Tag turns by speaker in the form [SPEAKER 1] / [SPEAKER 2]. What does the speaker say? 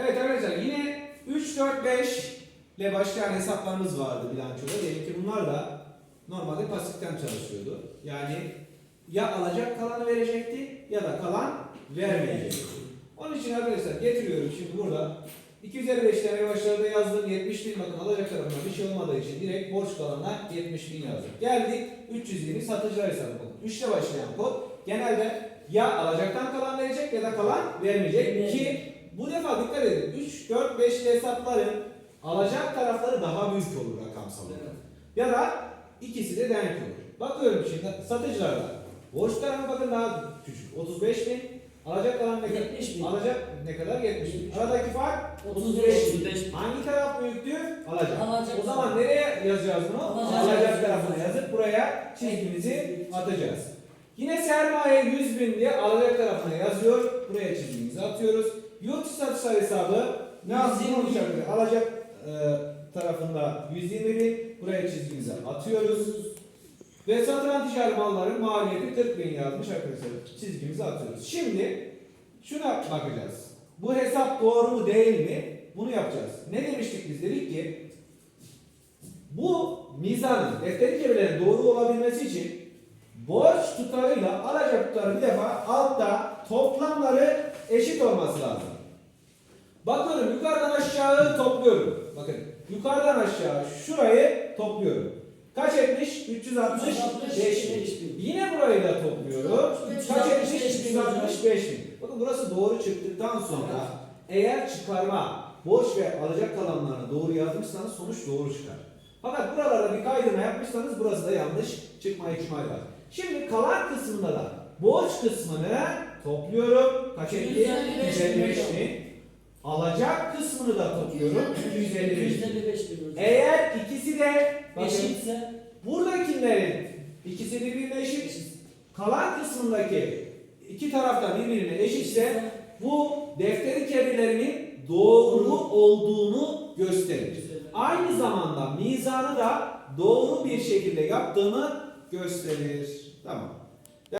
[SPEAKER 1] Evet arkadaşlar yine 3, 4, 5 ile başlayan hesaplarımız vardı bilançoda. Diyelim ki bunlar da normalde pasiften çalışıyordu. Yani ya alacak kalanı verecekti ya da kalan vermeyecekti. Onun için arkadaşlar getiriyorum şimdi burada 255 TL başlarda yazdım 70 bin bakın alacak tarafına bir şey olmadığı için direkt borç kalanına 70 bin yazdım. Geldik 320 satıcılar hesabı kod. 3'te başlayan kod genelde ya alacaktan kalan verecek ya da kalan Vermeyecek. ki bu defa dikkat edin 3, 4, 5 hesapların alacak tarafları daha büyük olur rakamsal olarak. Ya da ikisi de denk olur. Bakıyorum şimdi satıcılarda. Borç tarafı bakın daha küçük. 35 bin. Alacak kalan ne kadar?
[SPEAKER 2] 70 bin.
[SPEAKER 1] Alacak ne kadar? 70 bin. Aradaki fark
[SPEAKER 2] 35
[SPEAKER 1] 35 bin.
[SPEAKER 3] 35 bin.
[SPEAKER 1] Hangi taraf büyüktü? Alacak.
[SPEAKER 2] Alacak.
[SPEAKER 1] O zaman nereye yazacağız bunu?
[SPEAKER 2] Alacak.
[SPEAKER 1] Alacak tarafına yazıp buraya çizgimizi atacağız. Yine sermaye 100 bin diye alacak tarafına yazıyor. Buraya çizgimizi atıyoruz. Yurt dışı satışlar hesabı ne yapsın
[SPEAKER 2] 120 bin.
[SPEAKER 1] olacak? Alacak e, tarafında 120 bin. Buraya çizgimizi atıyoruz. Ve satılan ticari malların maliyeti 40 bin yazmış arkadaşlar. Çizgimizi atıyoruz. Şimdi şuna bakacağız. Bu hesap doğru mu değil mi? Bunu yapacağız. Ne demiştik biz? Dedik ki bu mizanın, defteri çevirilerin doğru olabilmesi için borç tutarıyla alacak tutarı bir defa altta toplamları eşit olması lazım. Bakıyorum yukarıdan aşağı topluyorum. Bakın yukarıdan aşağı şurayı topluyorum. Kaç etmiş? 365 bin. Yine burayı da topluyorum. Kaç etmiş? 365 bin. Bakın burası doğru çıktıktan sonra eğer çıkarma, borç ve alacak kalanlarını doğru yazmışsanız sonuç doğru çıkar. Fakat buralarda bir kaydırma yapmışsanız burası da yanlış çıkma ihtimali var. Şimdi kalan kısmında da borç kısmını topluyorum. Kaç etti?
[SPEAKER 2] 155 bin
[SPEAKER 1] 155
[SPEAKER 2] hocam.
[SPEAKER 1] bin. Alacak kısmını da topluyorum. 255 bin.
[SPEAKER 2] 155 bin hocam.
[SPEAKER 1] Eğer ikisi de
[SPEAKER 2] Eşitse
[SPEAKER 1] buradakilerin ikisi birbirine eşit. Kalan kısmındaki iki tarafta birbirine eşitse bu defteri kebirlerinin doğru olduğunu gösterir. Aynı zamanda mizanı da doğru bir şekilde yaptığını gösterir. Tamam.